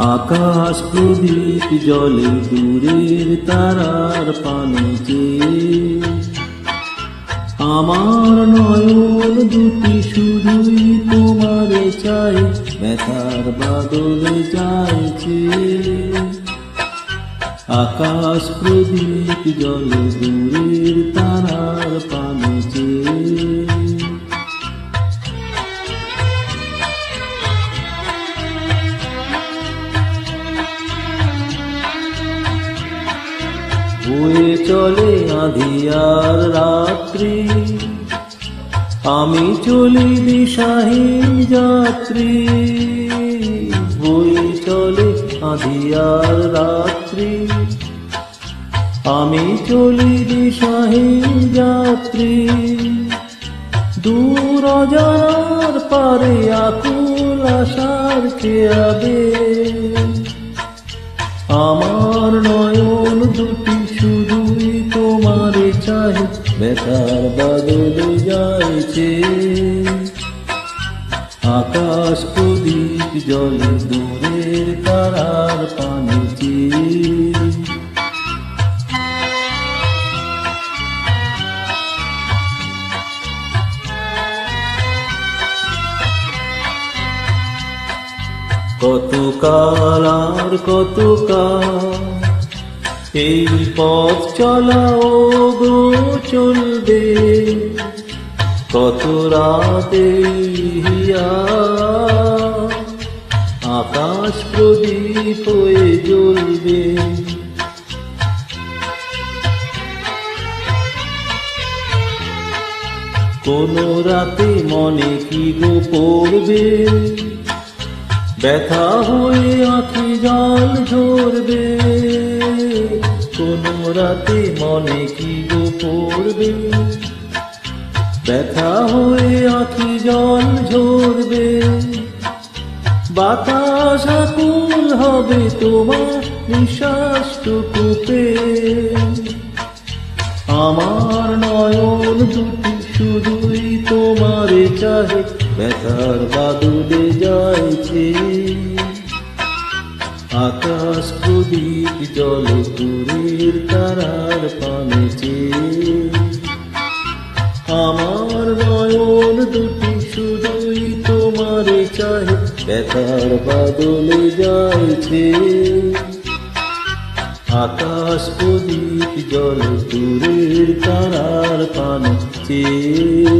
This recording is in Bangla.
আকাশ প্রদীপ জলে দূরের তারার পানে চেয়ে আমার নয়ন দুটি শুধুই তোমার চাই, ব্যথার বাদলে যাইছে। আকাশ প্রদীপ জলে দূরের তারার পানে চলে আধিয়ার রাত্রি। আমি চলি দিশাহীন যাত্রী। বয়ে চলে আধিয়ার রাত্রি। আমি চলি দিশাহীন যাত্রী। দূর অজানার পারে আকুল আশার খেয়াবে আমার নয়ন দুটি তোমার চাই বেকার বাদলে যাইছে। আকাশ প্রদীপ জলে দূরের তারার পানিতে। কত কাল আর কত কাল এই পথ চলাও গো চলবে কত রাতে আকাশ প্রদীপ হয়ে জ্বলবে। কোন রাতে মনে কি গো পড়বে? ব্যথা হয়ে আঁখি জল ঝরবে। রাতে মনে কি গো পড়বে? ব্যথা হয়ে আঁখি জল ঝরবে। বাতাস আকুল হবে তোমার নিঃশ্বাসটুকু আমার নয়ন দুটি শুধুই তোমার চাহে, ব্যথার বাদলে যাইছে আকাশ প্রদীপ জল দূরের তারার পানেছে আমার নয়ন দুটি শুধুই তোমার চাহে ব্যথার বাদলে যাইছে আকাশ প্রদীপ জল দূরের তারার পান চেয়ে।